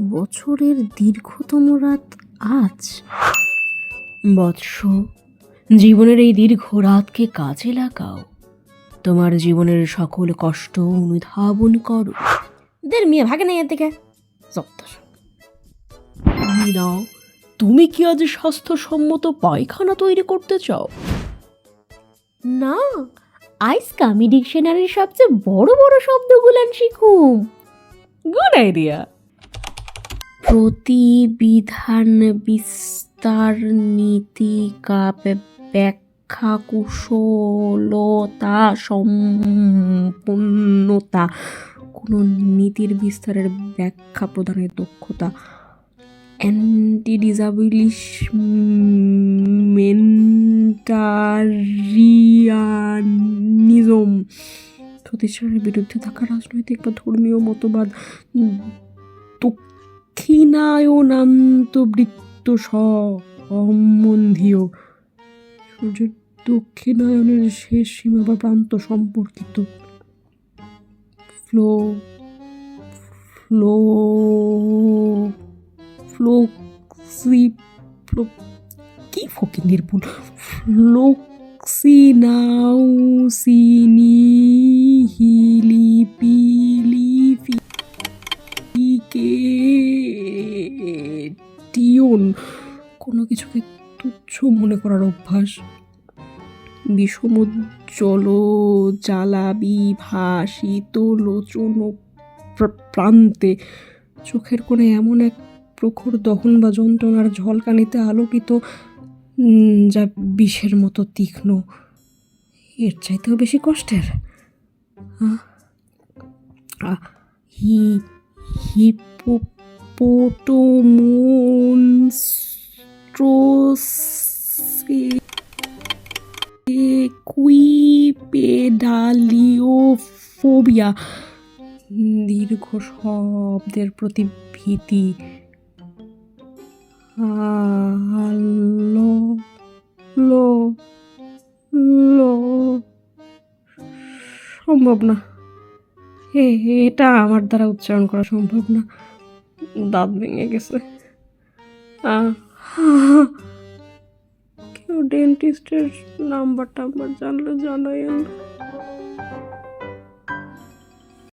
বছরের দীর্ঘতম রাত আজ? বৎস জীবনের এই দীর্ঘ রাতকে কাজে লাগাও। তোমার জীবনের সকল কষ্ট অনুধাবন করো। দের মেয়ে ভাগে নেই এর থেকে তুমি কি আজ স্বাস্থ্যসম্মত পায়খানা তৈরি করতে চাও? না আইস কামি ডিকশনারির সবচেয়ে বড় বড় শব্দগুলান শিখুম। গুড আইডিয়া প্রতিবিধান বিস্তার নীতিকা ব্য- ব্যাখ্যা কুশলতা সম্পূর্ণতা। কোনো নীতির বিস্তারের ব্যাখ্যা প্রদানের দক্ষতা। অ্যান্টি ডিজাবিলিশমেন্টারিয়ানিজম প্রতিষ্ঠানের বিরুদ্ধে থাকা রাজনৈতিক বা ধর্মীয় মতবাদ উম, দক্ষিণায়নান্তবৃত্ত সম্বন্ধীয় সূর্যের দক্ষিণায়নের শেষ সীমা বা প্রান্ত সম্পর্কিত ফ্লো ফ্লো ফ্লোক্সি ফ্লো কি ফকিংয়ের ভুল ফ্লোক্সিনাউসিনি টিউন কোনো কিছুকে তুচ্ছ মনে করার অভ্যাস। বিষমোজ্জ্বল জ্বালাবি ভাসিত লোচন প্র- প্রান্তে চোখের কোণে এমন এক প্রখর দহন বা যন্ত্রণার ঝলকানিতে আলোকিত যা বিষের মতো তীক্ষ্ণ। এর চাইতেও বেশি কষ্টের। আহ, আহ, হি হিপোপোটোমনস্ট্রোসে কুইপেডালিওফোবিয়া দীর্ঘ শব্দের প্রতি ভীতি লো সম্ভব না। এটা আমার দ্বারা উচ্চারণ করা সম্ভব না। দাঁত ভেঙে গেছে। কেউ ডেন্টিস্টের নাম্বার টাম্বার জানলে জানাই